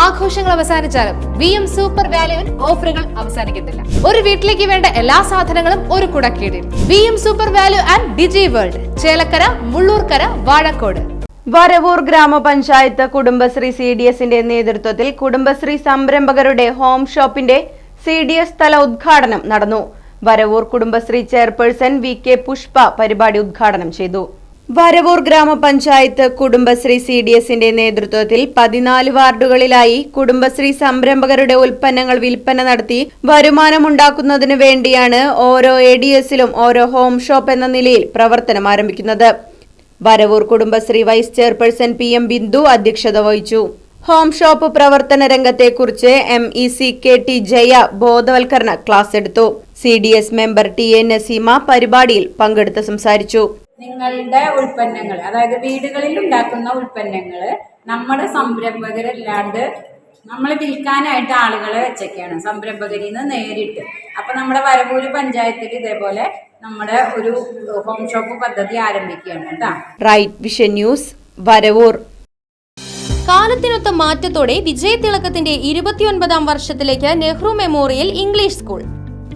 ആഘോഷങ്ങൾ അവസാനിച്ചാലും V M super വാല്യുവിൽ ഓഫറുകൾ അവസാനിക്കുന്നില്ല ഒരു വീട്ടിലേക്ക് വേണ്ട എല്ലാ സാധനങ്ങളും ഒരു കുടക്കീടിൽ. V M super value and Digi World Chelakkara Mullurkara Vazhakkode. Varavoor ഗ്രാമപഞ്ചായത്ത് കുടുംബശ്രീ സി ഡി എസിന്റെ നേതൃത്വത്തിൽ കുടുംബശ്രീ സംരംഭകരുടെ ഹോം ഷോപ്പിന്റെ സി ഡി എസ് തല ഉദ്ഘാടനം നടന്നു. Varavoor Kudumbashree chairperson V K Pushpa പരിപാടി ഉദ്ഘാടനം ചെയ്തു. വരവൂർ ഗ്രാമപഞ്ചായത്ത് കുടുംബശ്രീ സി ഡി എസിന്റെ നേതൃത്വത്തിൽ പതിനാല് വാർഡുകളിലായി കുടുംബശ്രീ സംരംഭകരുടെ ഉൽപ്പന്നങ്ങൾ വിൽപ്പന നടത്തി വരുമാനമുണ്ടാക്കുന്നതിനു വേണ്ടിയാണ് ഓരോ എ ഡി എസിലും ഓരോ ഹോം ഷോപ്പ് എന്ന നിലയിൽ പ്രവർത്തനം ആരംഭിക്കുന്നത്. Varavoor Kudumbashree vice chairperson P M Bindu അധ്യക്ഷത വഹിച്ചു. ഹോം ഷോപ്പ് പ്രവർത്തന രംഗത്തെക്കുറിച്ച് M E C K T Jaya ബോധവൽക്കരണ ക്ലാസ് എടുത്തു. C D S member T A Naseema പരിപാടിയിൽ പങ്കെടുത്ത് സംസാരിച്ചു. നിങ്ങളുടെ ഉൽപ്പന്നങ്ങൾ അതായത് വീടുകളിൽ ഉണ്ടാക്കുന്ന ഉൽപ്പന്നങ്ങൾ നമ്മുടെ സംരംഭകരല്ലാണ്ട് നമ്മൾ വിൽക്കാനായിട്ട് ആളുകളെ വെച്ചൊക്കെയാണ്. സംരംഭകരിൽ നിന്ന് നേരിട്ട്. അപ്പം നമ്മുടെ വരവൂര് പഞ്ചായത്തിൽ ഇതേപോലെ നമ്മുടെ ഒരു ഹോം ഷോപ്പ് പദ്ധതി ആരംഭിക്കുകയാണ് കേട്ടോ. Right vision news Varavoor. കാലത്തിനൊത്ത മാറ്റത്തോടെ വിജയതിളക്കത്തിന്റെ ഇരുപത്തിയൊൻപതാം വർഷത്തിലേക്ക് നെഹ്റു മെമ്മോറിയൽ ഇംഗ്ലീഷ് സ്കൂൾ.